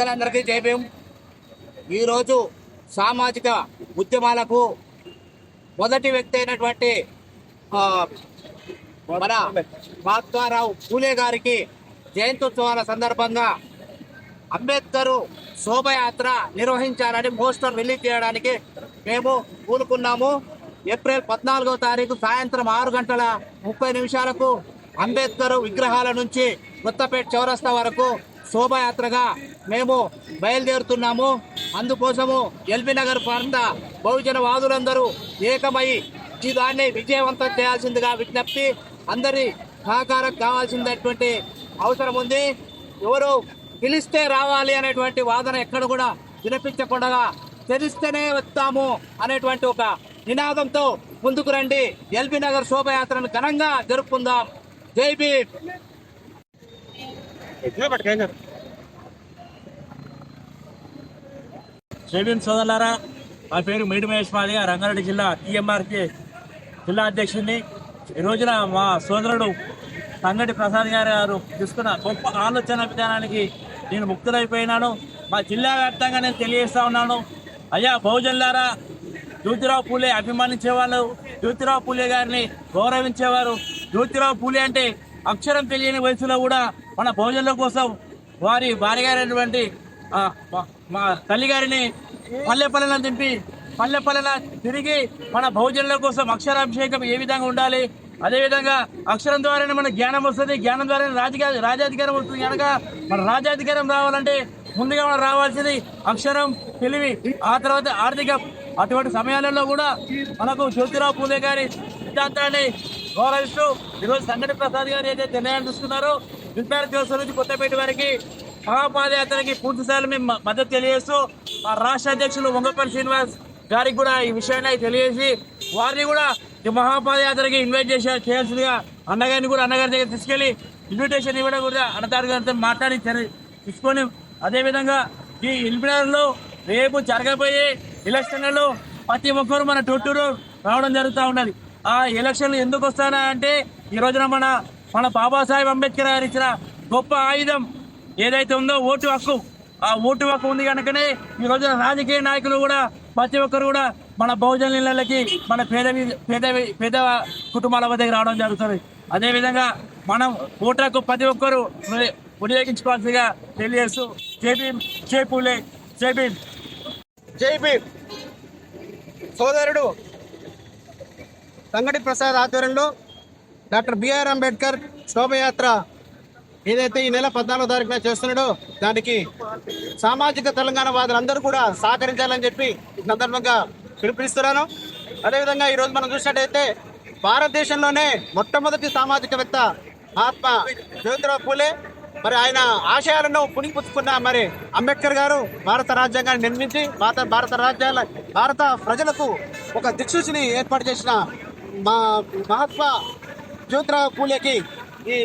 పెద్దలందరికీ జైభీం ఈరోజు సామాజిక ఉద్యమాలకు మొదటి వ్యక్తి అయినటువంటి మన మహాత్మారావు పూలే గారికి జయంత్యుత్సవాల సందర్భంగా అంబేద్కర్ శోభయాత్ర నిర్వహించాలని పోస్టర్ రిలీజ్ చేయడానికి మేము కూలుకున్నాము ఏప్రిల్ పద్నాలుగో తారీఖు సాయంత్రం ఆరు గంటల ముప్పై నిమిషాలకు అంబేద్కర్ విగ్రహాల నుంచి కొత్తపేట చౌరస్తా వరకు శోభయాత్రగా మేము బయలుదేరుతున్నాము. అందుకోసము ఎల్బీ నగర్ ప్రాంత బహుజన వాదులందరూ ఏకమై ఈ దాన్ని విజయవంతం చేయాల్సిందిగా విజ్ఞప్తి అందరి సహకారం కావాల్సిందటువంటి అవసరం ఉంది. ఎవరు పిలిస్తే రావాలి అనేటువంటి వాదన ఎక్కడ కూడా వినిపించకుండా తెలిస్తేనే వస్తాము అనేటువంటి ఒక నినాదంతో ముందుకు రండి. ఎల్బీ నగర్ శోభయాత్రను ఘనంగా జరుపుకుందాం. జై భీమ్. జైబీన్ సోదరులారా నా పేరు మేడి మహేష్ మాదిగా రంగారెడ్డి జిల్లా టీఎంఆర్కే జిల్లా అధ్యక్షుడిని. ఈ రోజున మా సోదరుడు సంగటి ప్రసాద్ గారు గారు తీసుకున్న గొప్ప ఆలోచన విధానానికి నేను ముక్తులైపోయినాను మా జిల్లా వ్యాప్తంగా నేను తెలియజేస్తా ఉన్నాను. అయ్యా బహుజనులారా జ్యోతిరావు పూలే అభిమానించేవాళ్ళు జ్యోతిరావు పూలే గారిని గౌరవించేవారు. జ్యోతిరావు పూలే అంటే అక్షరం తెలియని వయసులో కూడా మన బహుజనుల కోసం వారి భార్య గారైనటువంటి మా- తల్లి గారిని పల్లె పల్లెన దింపి పల్లె పల్లెన తిరిగి మన బహుజనుల కోసం అక్షరాభిషేకం ఏ విధంగా ఉండాలి? అదేవిధంగా అక్షరం ద్వారానే మన జ్ఞానం వస్తుంది. జ్ఞానం ద్వారానే రాజకీయ రాజాధికారం వస్తుంది కనుక మన రాజాధికారం రావాలంటే ముందుగా మనం రావాల్సింది అక్షరం తెలివి ఆ తర్వాత ఆర్థికం. అటువంటి సమయాలలో కూడా మనకు జ్యోతిరావు పూలే గారి సిద్ధాంతాన్ని గౌరవిస్తూ ఈరోజు సంగటి ప్రసాద్ గారు ఏదైతే నిర్ణయాలు తీసుకున్నారో విద్యార్థి దివసం నుంచి కొత్తపేట వారికి మహాపాదయాత్రకి పూర్తి మేము మద్దతు తెలియజేస్తూ మా రాష్ట్ర అధ్యక్షులు వంగపల్లి శ్రీనివాస్ గారికి కూడా ఈ విషయాన్ని తెలియజేసి వారిని కూడా ఈ మహాపాదయాత్రకి ఇన్వైట్ చేసే చేయాల్సిందిగా అన్నగారిని కూడా అన్నగారి దగ్గర తీసుకెళ్ళి ఇన్విటేషన్ ఇవ్వడం కూడా అన్నదారి గారితో మాట్లాడి తీసుకొని అదేవిధంగా ఈ ఇల్బినార్లో రేపు జరగబోయే ఎలక్షన్లలో ప్రతి ఒక్కరు మన టొట్టూరు రావడం జరుగుతూ ఉన్నది. ఆ ఎలక్షన్లు ఎందుకు వస్తానా అంటే ఈ రోజున మన మన బాబాసాహెబ్ అంబేద్కర్ గారు ఇచ్చిన గొప్ప ఆయుధం ఏదైతే ఉందో ఓటు హక్కు ఆ ఓటు హక్కు ఉంది కనుకనే ఈ రోజున రాజకీయ నాయకులు కూడా ప్రతి ఒక్కరు కూడా మన బహుజన మన పేద పేద పేద కుటుంబాల వద్దకు రావడం జరుగుతుంది. అదేవిధంగా మనం ఓటు హక్కు ప్రతి ఒక్కరు వినియోగించుకోవాల్సిగా తెలియజేస్తూ జేబీ జై పూలే జై సోదరుడు సంగటి ప్రసాద్ ఆధ్వర్యంలో డాక్టర్ బిఆర్ అంబేద్కర్ శోభయాత్ర ఏదైతే ఈ నెల పద్నాలుగో తారీఖున చేస్తున్నాడో దానికి సామాజిక తెలంగాణ వాదులందరూ కూడా సహకరించాలని చెప్పి సందర్భంగా పిలుపునిస్తున్నాను. అదేవిధంగా ఈరోజు మనం చూసినట్టయితే భారతదేశంలోనే మొట్టమొదటి సామాజికవేత్త మహాత్మా జ్యోతిరావు పూలే. మరి ఆయన ఆశయాలను పుణిపుచ్చుకున్న మరి అంబేద్కర్ గారు భారత రాజ్యాంగాన్ని నిర్మించి భారత భారత రాజ్యాల భారత ప్రజలకు ఒక దిక్సూచిని ఏర్పాటు చేసిన మా మహాత్మా జ్యోతిరావు పూలేకి ఈ